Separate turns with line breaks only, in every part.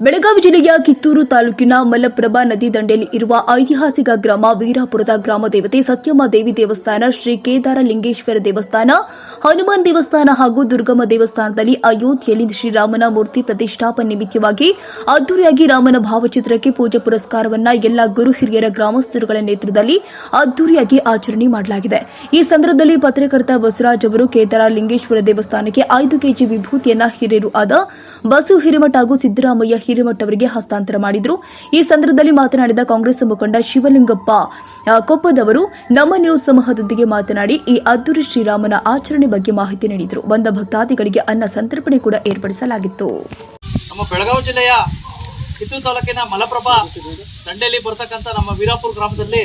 ಬೆಳಗಾವಿ ಜಿಲ್ಲೆಯ ಕಿತ್ತೂರು ತಾಲೂಕಿನ ಮಲಪ್ರಭಾ ನದಿ ದಂಡೆಯಲ್ಲಿ ಇರುವ ಐತಿಹಾಸಿಕ ಗ್ರಾಮ ವೀರಾಪುರದ ಗ್ರಾಮ ದೇವತೆ ಸತ್ಯಮ್ಮ ದೇವಿ ದೇವಸ್ಥಾನ ಶ್ರೀ ಕೇದಾರ ಲಿಂಗೇಶ್ವರ ದೇವಸ್ಥಾನ, ಹನುಮಾನ್ ದೇವಸ್ಥಾನ ಹಾಗೂ ದುರ್ಗಮ್ಮ ದೇವಸ್ಥಾನದಲ್ಲಿ ಅಯೋಧ್ಯೆಯಲ್ಲಿ ಶ್ರೀರಾಮನ ಮೂರ್ತಿ ಪ್ರತಿಷ್ಠಾಪನೆ ನಿಮಿತ್ತವಾಗಿ ಅದ್ದೂರಿಯಾಗಿ ರಾಮನ ಭಾವಚಿತ್ರಕ್ಕೆ ಪೂಜೆ ಪುರಸ್ಕಾರವನ್ನ ಎಲ್ಲ ಗುರು ಹಿರಿಯರ ಗ್ರಾಮಸ್ಥರುಗಳ ನೇತೃತ್ವದಲ್ಲಿ ಅದ್ದೂರಿಯಾಗಿ ಆಚರಣೆ ಮಾಡಲಾಗಿದೆ. ಈ ಸಂದರ್ಭದಲ್ಲಿ ಪತ್ರಕರ್ತ ಬಸವರಾಜ್ ಅವರು ಕೇದಾರ ಲಿಂಗೇಶ್ವರ ದೇವಸ್ಥಾನಕ್ಕೆ ಐದು ಕೆಜಿ ವಿಭೂತಿಯನ್ನ ಹಿರಿಯರು ಆದ ಬಸು ಹಿರಿಮಠ ಹಾಗೂ ಸಿದ್ದರಾಮಯ್ಯ ಹಿರೇಮಠ ಅವರಿಗೆ ಹಸ್ತಾಂತರ ಮಾಡಿದ್ರು. ಈ ಸಂದರ್ಭದಲ್ಲಿ ಮಾತನಾಡಿದ ಕಾಂಗ್ರೆಸ್ ಮುಖಂಡ ಶಿವಲಿಂಗಪ್ಪ ಕೊಪ್ಪದವರು ನಮ್ಮ ನ್ಯೂಸ್ ಸಮೂಹದೊಂದಿಗೆ ಮಾತನಾಡಿ ಈ ಅದ್ದೂರಿ ಶ್ರೀರಾಮನ ಆಚರಣೆ ಬಗ್ಗೆ ಮಾಹಿತಿ ನೀಡಿದರು. ಬಂದ ಭಕ್ತಾದಿಗಳಿಗೆ ಅನ್ನ ಸಂತರ್ಪಣೆ ಕೂಡ ಏರ್ಪಡಿಸಲಾಗಿತ್ತು.
ನಮ್ಮ ಬೆಳಗಾವಿ ಜಿಲ್ಲೆಯ ಕಿತ್ತೂರು ತಾಲೂಕಿನ ಮಲಪ್ರಭಾ ದಂಡೆಯಲ್ಲಿ ಬರ್ತಕ್ಕಂಥ ನಮ್ಮ ವೀರಾಪುರ ಗ್ರಾಮದಲ್ಲಿ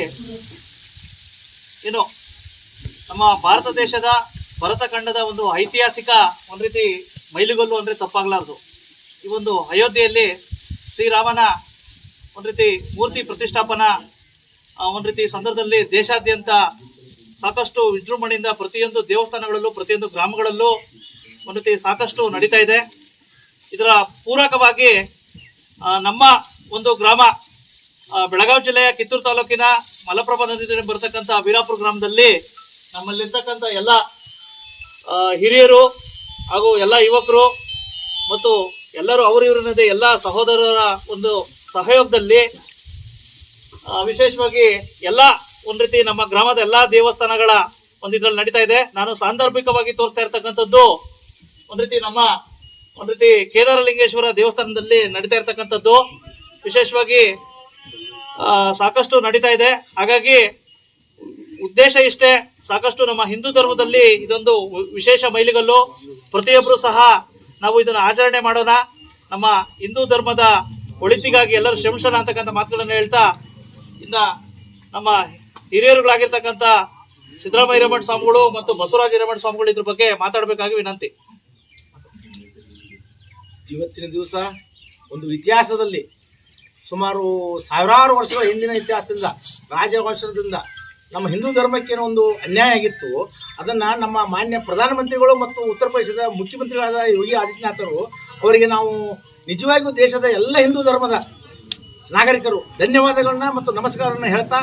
ಏನು ನಮ್ಮ ಭಾರತ ದೇಶದ ಭರತಖಂಡದ ಒಂದು ಐತಿಹಾಸಿಕ ಒಂದು ರೀತಿ ಮೈಲುಗಲ್ಲು ಅಂದರೆ ತಪ್ಪಾಗಲಾರ್ದು. ಈ ಒಂದು ಅಯೋಧ್ಯೆಯಲ್ಲಿ ಶ್ರೀರಾಮನ ಒಂದು ರೀತಿ ಮೂರ್ತಿ ಪ್ರತಿಷ್ಠಾಪನಾ ಒಂದು ರೀತಿ ಸಂದರ್ಭದಲ್ಲಿ ದೇಶಾದ್ಯಂತ ಸಾಕಷ್ಟು ವಿಜೃಂಭಣೆಯಿಂದ ಪ್ರತಿಯೊಂದು ದೇವಸ್ಥಾನಗಳಲ್ಲೂ, ಪ್ರತಿಯೊಂದು ಗ್ರಾಮಗಳಲ್ಲೂ ಒಂದು ರೀತಿ ಸಾಕಷ್ಟು ನಡೀತಾ ಇದೆ. ಇದರ ಪೂರಕವಾಗಿ ನಮ್ಮ ಒಂದು ಗ್ರಾಮ ಬೆಳಗಾವಿ ಜಿಲ್ಲೆಯ ಕಿತ್ತೂರು ತಾಲೂಕಿನ ಮಲಪ್ರಭಾ ನದಿ ಬರತಕ್ಕಂಥ ವೀರಾಪುರ ಗ್ರಾಮದಲ್ಲಿ ನಮ್ಮಲ್ಲಿರ್ತಕ್ಕಂಥ ಎಲ್ಲ ಹಿರಿಯರು ಹಾಗೂ ಎಲ್ಲ ಯುವಕರು ಮತ್ತು ಎಲ್ಲರೂ ಅವರು ಇವರನ್ನದೆ ಎಲ್ಲ ಸಹೋದರರ ಒಂದು ಸಹಯೋಗದಲ್ಲಿ ವಿಶೇಷವಾಗಿ ಎಲ್ಲ ಒಂದು ರೀತಿ ನಮ್ಮ ಗ್ರಾಮದ ಎಲ್ಲಾ ದೇವಸ್ಥಾನಗಳ ಒಂದು ಇದ್ರಲ್ಲಿ ನಡೀತಾ ಇದೆ. ನಾನು ಸಾಂದರ್ಭಿಕವಾಗಿ ತೋರಿಸ್ತಾ ಇರ್ತಕ್ಕಂಥದ್ದು ಒಂದು ರೀತಿ ನಮ್ಮ ಒಂದು ರೀತಿ ಕೇದಾರಲಿಂಗೇಶ್ವರ ದೇವಸ್ಥಾನದಲ್ಲಿ ನಡೀತಾ ಇರ್ತಕ್ಕಂಥದ್ದು. ವಿಶೇಷವಾಗಿ ಸಾಕಷ್ಟು ನಡೀತಾ ಇದೆ. ಹಾಗಾಗಿ ಉದ್ದೇಶ ಇಷ್ಟೇ, ಸಾಕಷ್ಟು ನಮ್ಮ ಹಿಂದೂ ಧರ್ಮದಲ್ಲಿ ಇದೊಂದು ವಿಶೇಷ ಮೈಲಿಗಲ್ಲು. ಪ್ರತಿಯೊಬ್ಬರು ಸಹ ನಾವು ಇದನ್ನು ಆಚರಣೆ ಮಾಡೋಣ. ನಮ್ಮ ಹಿಂದೂ ಧರ್ಮದ ಒಳಿತಿಗಾಗಿ ಎಲ್ಲರೂ ಶ್ರಮಿಸೋಣ ಅಂತಕ್ಕಂಥ ಮಾತುಗಳನ್ನು ಹೇಳ್ತಾ, ಇನ್ನ ನಮ್ಮ ಹಿರಿಯರುಗಳಾಗಿರ್ತಕ್ಕಂಥ ಸಿದ್ದರಾಮಯ್ಯ ಸ್ವಾಮಿಗಳು ಮತ್ತು ಬಸವರಾಜ ಹಿರೇಮಠ ಸ್ವಾಮಿಗಳು ಇದ್ರ ಬಗ್ಗೆ ಮಾತಾಡಬೇಕಾಗಿ ವಿನಂತಿ.
ಇವತ್ತಿನ ದಿವಸ ಒಂದು ಇತಿಹಾಸದಲ್ಲಿ ಸುಮಾರು ಸಾವಿರಾರು ವರ್ಷಗಳ ಹಿಂದಿನ ಇತಿಹಾಸದಿಂದ, ರಾಜವಂಶದಿಂದ ನಮ್ಮ ಹಿಂದೂ ಧರ್ಮಕ್ಕೇನೋ ಒಂದು ಅನ್ಯಾಯ ಆಗಿತ್ತು, ಅದನ್ನು ನಮ್ಮ ಮಾನ್ಯ ಪ್ರಧಾನಮಂತ್ರಿಗಳು ಮತ್ತು ಉತ್ತರ ಪ್ರದೇಶದ ಮುಖ್ಯಮಂತ್ರಿಗಳಾದ ಯೋಗಿ ಆದಿತ್ಯನಾಥರು ಅವರಿಗೆ ನಾವು ನಿಜವಾಗಿಯೂ ದೇಶದ ಎಲ್ಲ ಹಿಂದೂ ಧರ್ಮದ ನಾಗರಿಕರು ಧನ್ಯವಾದಗಳನ್ನ ಮತ್ತು ನಮಸ್ಕಾರವನ್ನು ಹೇಳ್ತಾ,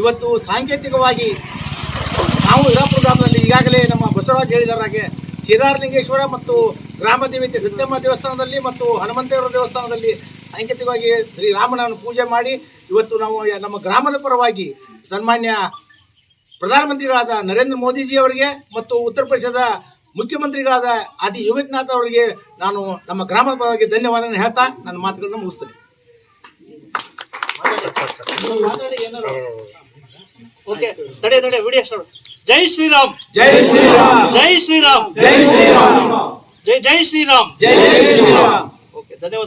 ಇವತ್ತು ಸಾಂಕೇತಿಕವಾಗಿ ನಾವು ಇರಾಪುರದಲ್ಲಿ ಈಗಾಗಲೇ ನಮ್ಮ ಬಸವರಾಜ್ ಹೇಳಿದಾರ ಹಾಗೆ ಕೇದಾರಲಿಂಗೇಶ್ವರ ಮತ್ತು ಗ್ರಾಮ ದೇವತೆ ಸತ್ಯಮ್ಮ ದೇವಸ್ಥಾನದಲ್ಲಿ ಮತ್ತು ಹನುಮಂತೇವರ ದೇವಸ್ಥಾನದಲ್ಲಿ ಸಾಂಕೇತಿಕವಾಗಿ ಶ್ರೀರಾಮನನ್ನು ಪೂಜೆ ಮಾಡಿ, ಇವತ್ತು ನಾವು ನಮ್ಮ ಗ್ರಾಮದ ಪರವಾಗಿ ಸನ್ಮಾನ್ಯ ಪ್ರಧಾನಮಂತ್ರಿಗಳಾದ ನರೇಂದ್ರ ಮೋದಿಜಿ ಅವರಿಗೆ ಮತ್ತು ಉತ್ತರ ಪ್ರದೇಶದ ಮುಖ್ಯಮಂತ್ರಿಗಳಾದ ಆದಿ ಯೋಗಿತ್ನಾಥ್ ಅವರಿಗೆ ನಾನು ನಮ್ಮ ಗ್ರಾಮದ ಬಗ್ಗೆ ಧನ್ಯವಾದಗಳನ್ನು ಹೇಳ್ತಾ ನನ್ನ ಮಾತುಗಳನ್ನು ಮುಗಿಸ್ತೇನೆ.
ಓಕೆ ತಡೆ ತಡೆ ವಿಡಿಯೋ ಸ್ಟಾರ್ಟ್ ಜೈ ಶ್ರೀರಾಮ್.
ಜೈ ಶ್ರೀರಾಮ್.
ಜೈ ಶ್ರೀರಾಮ್.
ಜೈ ಶ್ರೀರಾಮ್.
ಜೈ ಜೈ ಶ್ರೀರಾಮ್.
ಜೈ ಶ್ರೀರಾಮ್.
ಓಕೆ ಧನ್ಯವಾದ